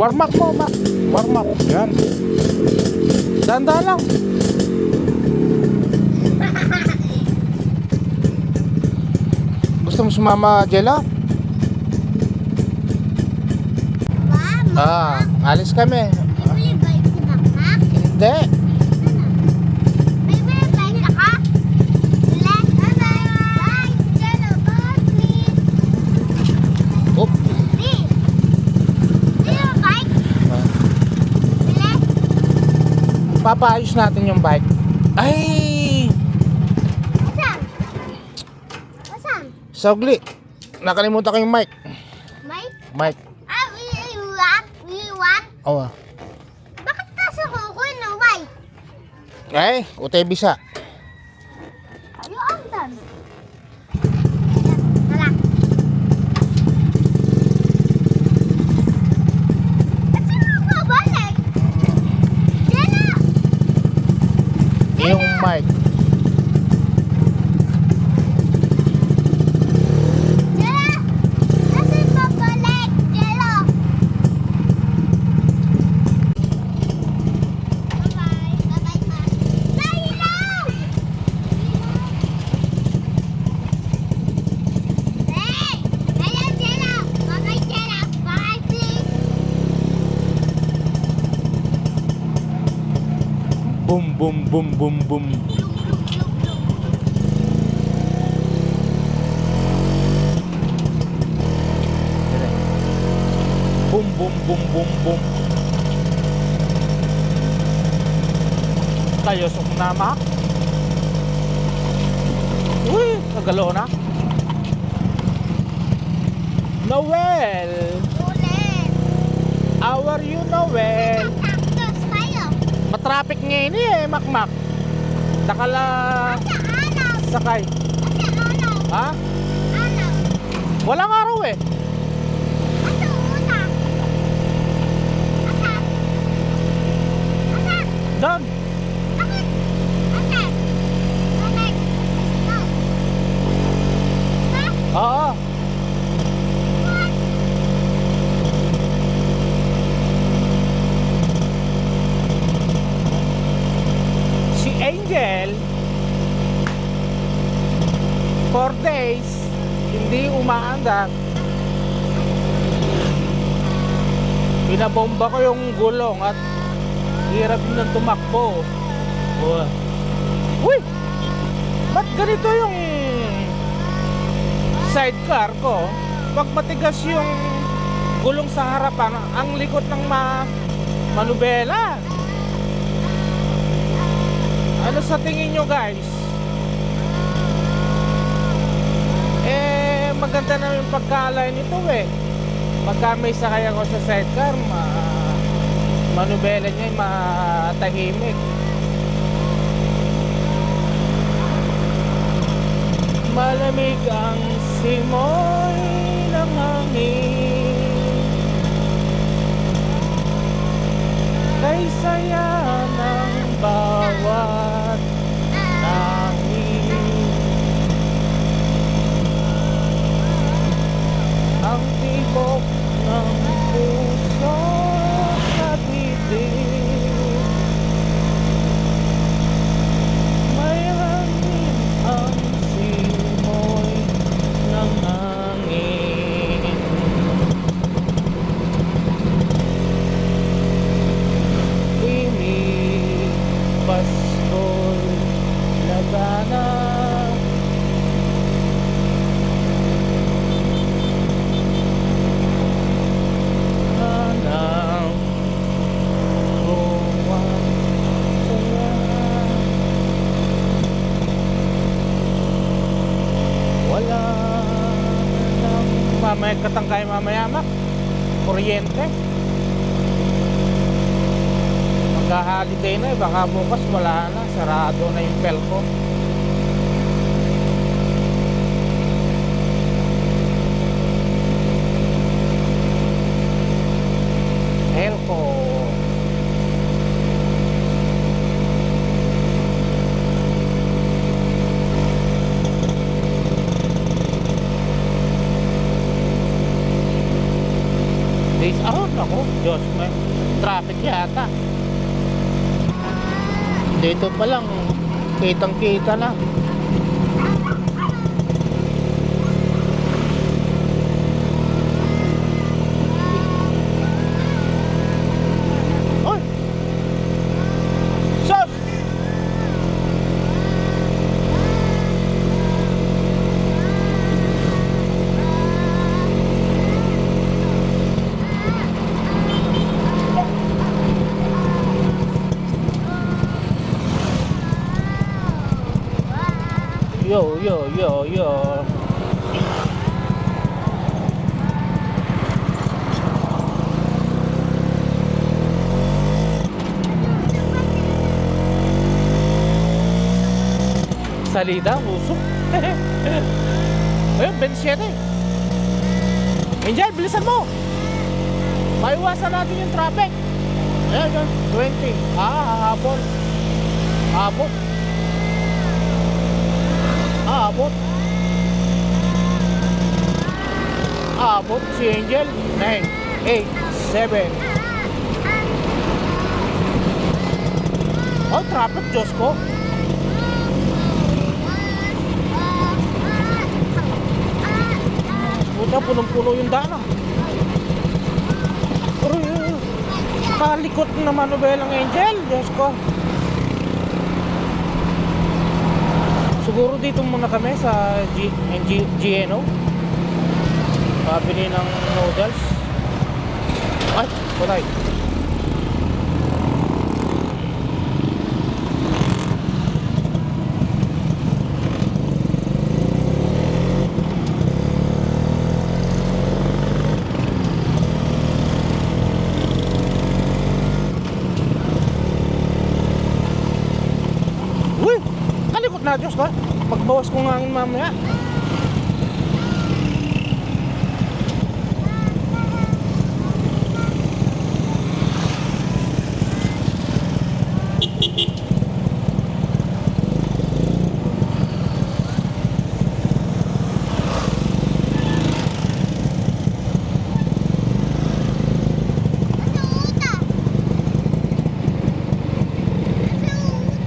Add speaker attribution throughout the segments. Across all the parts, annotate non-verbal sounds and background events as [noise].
Speaker 1: Warm up mo, Mac. Warm up. Yan. Danda lang. Gusto mo sumama?
Speaker 2: Ma'am,
Speaker 1: Ah, alis kami. Hindi. Papaayos natin yung bike. Ay!
Speaker 2: Asan? Asan?
Speaker 1: Saugli. Nakalimutan ko yung mic.
Speaker 2: Mike?
Speaker 1: Mic.
Speaker 2: Ah, we, we want? We want?
Speaker 1: Oh.
Speaker 2: Bakit nasa kuko ng bike?
Speaker 1: Ay, utay bisa.
Speaker 2: Yung angtan. Tara.
Speaker 1: Boom, boom, boom, boom, boom. Boom, boom, boom, boom. Tayo sok na mak. Uy, nagalo na. Noel!
Speaker 2: Ulit!
Speaker 1: How are you, Noel?
Speaker 2: Kayo!
Speaker 1: Matraffic ngayon eh, makmak.
Speaker 2: Alaw?
Speaker 1: sakay. Ha? Walang araw eh. 4 days hindi umaangat. Pinabomba ko yung gulong at hirap yun ng tumakbo. Oh. uy! Ba't ganito yung sidecar ko? Pag matigas yung gulong sa harapan ang likod ng ma manubela. Ano sa tingin nyo guys? Eh, maganda na yung pagkalay nito eh. Pagka may sakay ako sa sidecar, ma manubela niya ay matahimik. Malamig ang simoy ng hangin Kay saya ng bawat hangin Ang tibok ng puso sa bibig May hangin ang simoy ng hangin Imig Pasko'y laganap Hanang buwan saya Wala nang mamaya katangkay mamaya mak Kuryente. Magka-holiday na eh. Baka bukas wala na. Sarado na yung Pelco ako. Diyos, may traffic yata. Dito pa lang, kitang kita na. Yo, yo, yo. Salida, uso. [laughs] Ayun, 27. Angel, bilisan mo. Maiwasan natin yung traffic. Ayan, yun, 20. Ah, hahapon. Hapon. Aabot. Aabot si Angel. 9, 8, 7. Oh, traffic, Diyos ko. Puta, punong-puno yung daan ah. Pero yun, kalikot na manubelang Angel, Diyos ko. Siguro dito muna kami sa G, G, GNO. Pabili ng noodles. Ay, patay. Uy! Kalikot na, Diyos ka. Magbawas ko nga mamaya.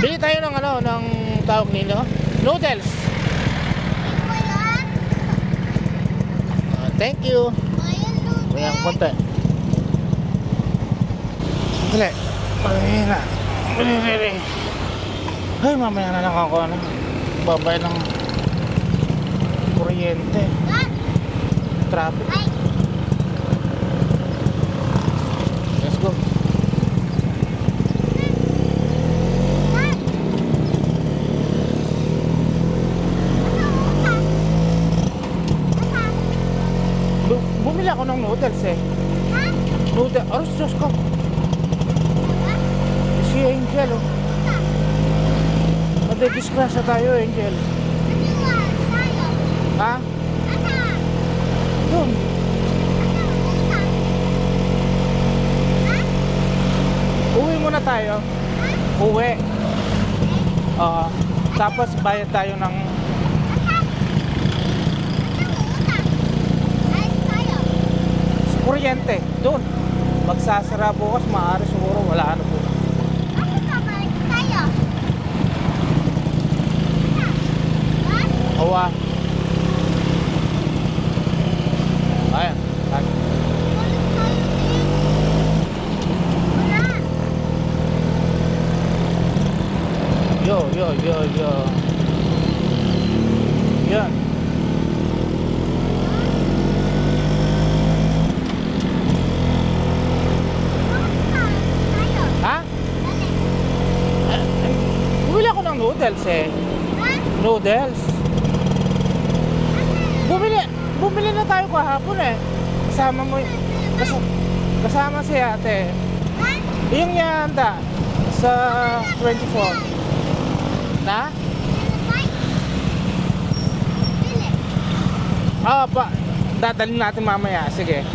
Speaker 1: Bili tayo ng ano, ng tawag nilo. Noodles. Ah, thank you. Ayan, konti. Dali. Ay, na. Ay, mamaya na lang ako, ano. Babay ng kuryente. Traffic. Let's go. Bu- bumili ako ng noodles eh. Noodles. Aros, Diyos ko. Si Angel, oh. Madidisgrasya tayo, Angel. Ha? Doon. Uwi muna tayo. Uwi. Oo. tapos bayad tayo ng kuryente. Doon. Magsasara bukas, maaari siguro wala na po. Awa. Ayan. Yo, yo, yo, yo. Yan. Ha? Eh, ng noodles eh. Noodles. Bumili, na tayo kahapon eh. Kasama mo, kas, kasama si ate. Yung yanda sa 24. Na? Ah, pa. Dadalhin natin mamaya. Sige.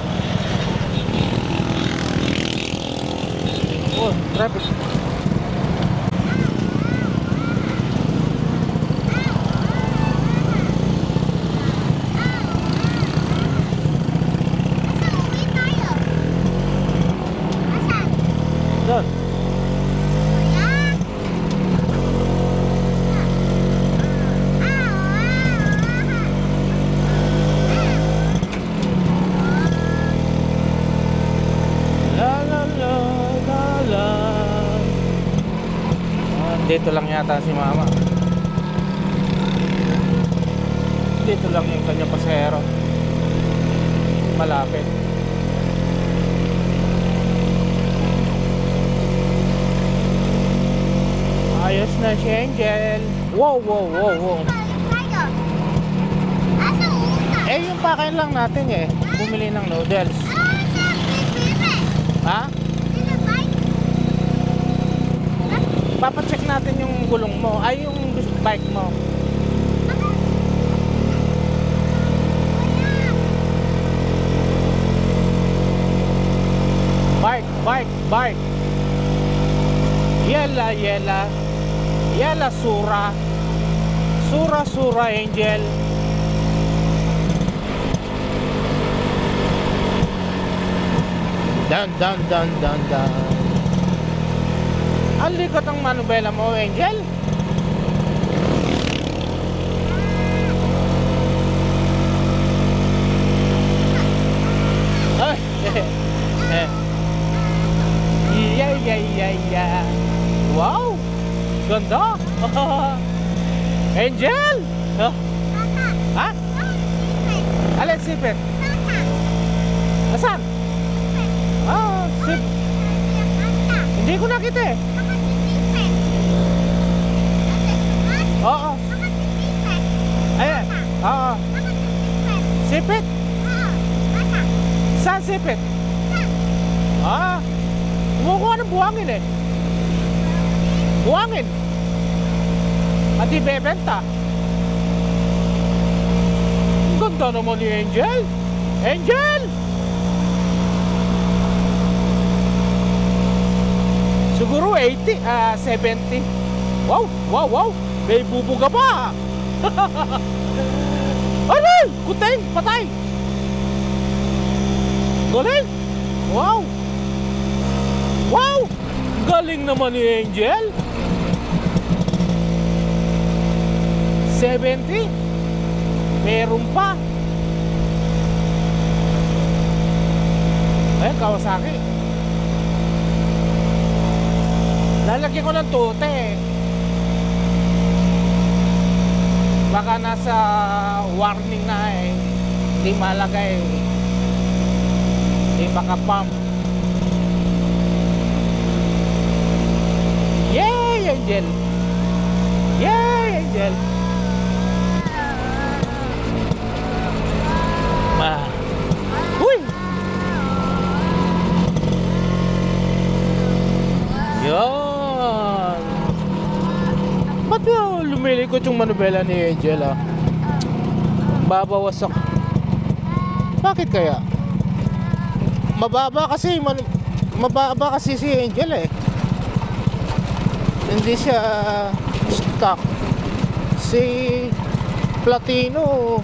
Speaker 1: Oh, traffic. Dito lang yata si mama. Dito lang yung kanya pasahero. Malapit. Ayos na si Angel. Wow, wow, wow, wow. Eh, yung pakain lang natin eh. Bumili ng noodles.
Speaker 2: Ah.
Speaker 1: Ha?
Speaker 2: Sino ba?
Speaker 1: Papacheck natin yung gulong mo. Ay, yung bike mo. Bike, bike, bike. Yela, yela. Yela, sura. Sura, sura, angel. Dan, dan, dan, dan, dan. Ang likot ng manubela mo, Angel. Ay, eh. Yeah, yeah, yeah, yeah. Wow! Ganda! [laughs] Angel! Huh? Ha? Alin sipit? Asan? Ah, sip. Hindi ko nakita eh. Oo. Oo. Sipit? Saan sipit? Ah. Kumukuha ng buhangin eh. Buhangin. At ibebenta. Ang ganda naman ni Angel. Angel! Siguro 80, ah 70. Wow, wow, wow. May bubuga pa. [laughs] Kuting! Patay! Galing! Wow! Wow! Galing naman ni Angel! 70? Meron pa! Ayun, Kawasaki. Lalagyan ko ng tute. Baka nasa warning na eh. Hindi malagay. Hindi makapump. Yay, Angel! Yay, Angel! Ma. Uy! Yan! Ba't ba lumilikot yung manubela ni Angel ah? Babawasak. Bakit kaya? Mababa kasi man, mababa kasi si Angel eh. Hindi siya stock. Si Platino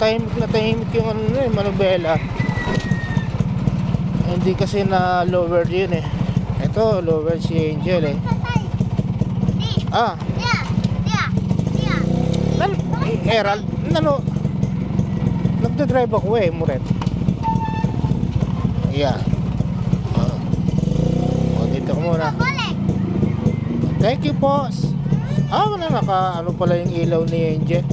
Speaker 1: tahimik na tahimik yung ano eh, manubela. Hindi kasi na lower yun eh. Ito, lower si Angel eh. Ah, nan, eh, Herald, nano, nagdadrive ako eh, Muret. Yeah. Oh. Oh, dito ko muna. Thank you po. Ah, wala naka, ano pala yung ilaw ni Angel.